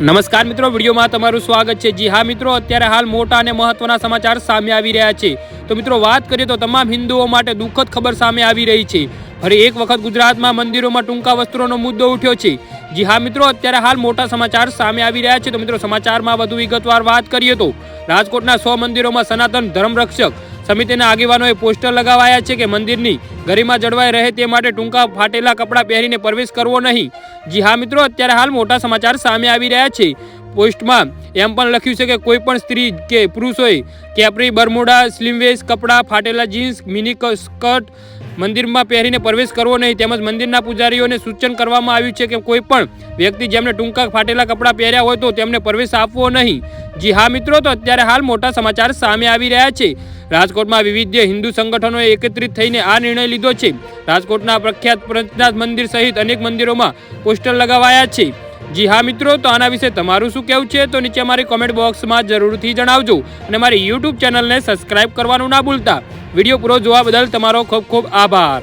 નમસ્કાર મિત્રો, વિડીયોમાં તમારું સ્વાગત છે. જી હા મિત્રો, અત્યારે હાલ મોટા અને મહત્વના સમાચાર સામે આવી રહ્યા છે. તો મિત્રો, વાત કરીએ તો તમામ હિન્દુઓ માટે દુઃખદ ખબર સામે આવી રહી છે. ફરી એક વખત ગુજરાતમાં મંદિરોમાં ટૂંકા વસ્ત્રોનો મુદ્દો ઉઠ્યો છે. જી હા મિત્રો, અત્યારે હાલ મોટા સમાચાર સામે આવી રહ્યા છે. તો મિત્રો, સમાચારમાં વધુ વિગતવાર વાત કરીએ તો રાજકોટના સો મંદિરોમાં સનાતન ધર્મરક્ષક સમિતિના આગેવાનોએ પોસ્ટર લગાવાયા છે કે મંદિરની ગરિમા જળવાઈ રહે તે માટે ટૂંકા ફાટેલા કપડાં પહેરીને પ્રવેશ કરવો નહીં. જી હા મિત્રો, અત્યારે હાલ મોટા સમાચાર સામે આવી રહ્યા છે. પોસ્ટમાં એમ પણ લખ્યું છે કે કોઈ પણ સ્ત્રી કે પુરુષોએ કેપરી, બરમુડા સ્લીમવેસ કપડાં, ફાટેલા જીન્સ, મિની સ્કર્ટ મંદિરમાં પહેરીને પ્રવેશ કરવો નહીં. તેમજ મંદિરના પૂજારીઓને સૂચન કરવામાં આવ્યું છે કે કોઈ પણ વ્યક્તિ જેમને ટૂંકા ફાટેલા કપડાં પહેર્યા હોય તો તેમને પ્રવેશ આપવો નહીં. જી હા મિત્રો, તો અત્યારે હાલ મોટા સમાચાર સામે આવી રહ્યા છે. રાજકોટમાં વિવિધ હિન્દુ સંગઠનોએ એકત્રિત થઈને આ નિર્ણય લીધો છે. રાજકોટના પ્રખ્યાત પંચનાથ મંદિર સહિત અનેક મંદિરોમાં પોસ્ટર લગાવાયા છે. જી હા મિત્રો, તો આના વિશે તમારું શું કહેવું છે? તો નીચે અમારી કોમેન્ટ બોક્સમાં જરૂરથી જણાવજો અને મારી યુટ્યુબ ચેનલને સબસ્ક્રાઇબ કરવાનું ના ભૂલતા. વીડિયો પૂરો જોવા બદલ તમારો ખૂબ ખૂબ આભાર.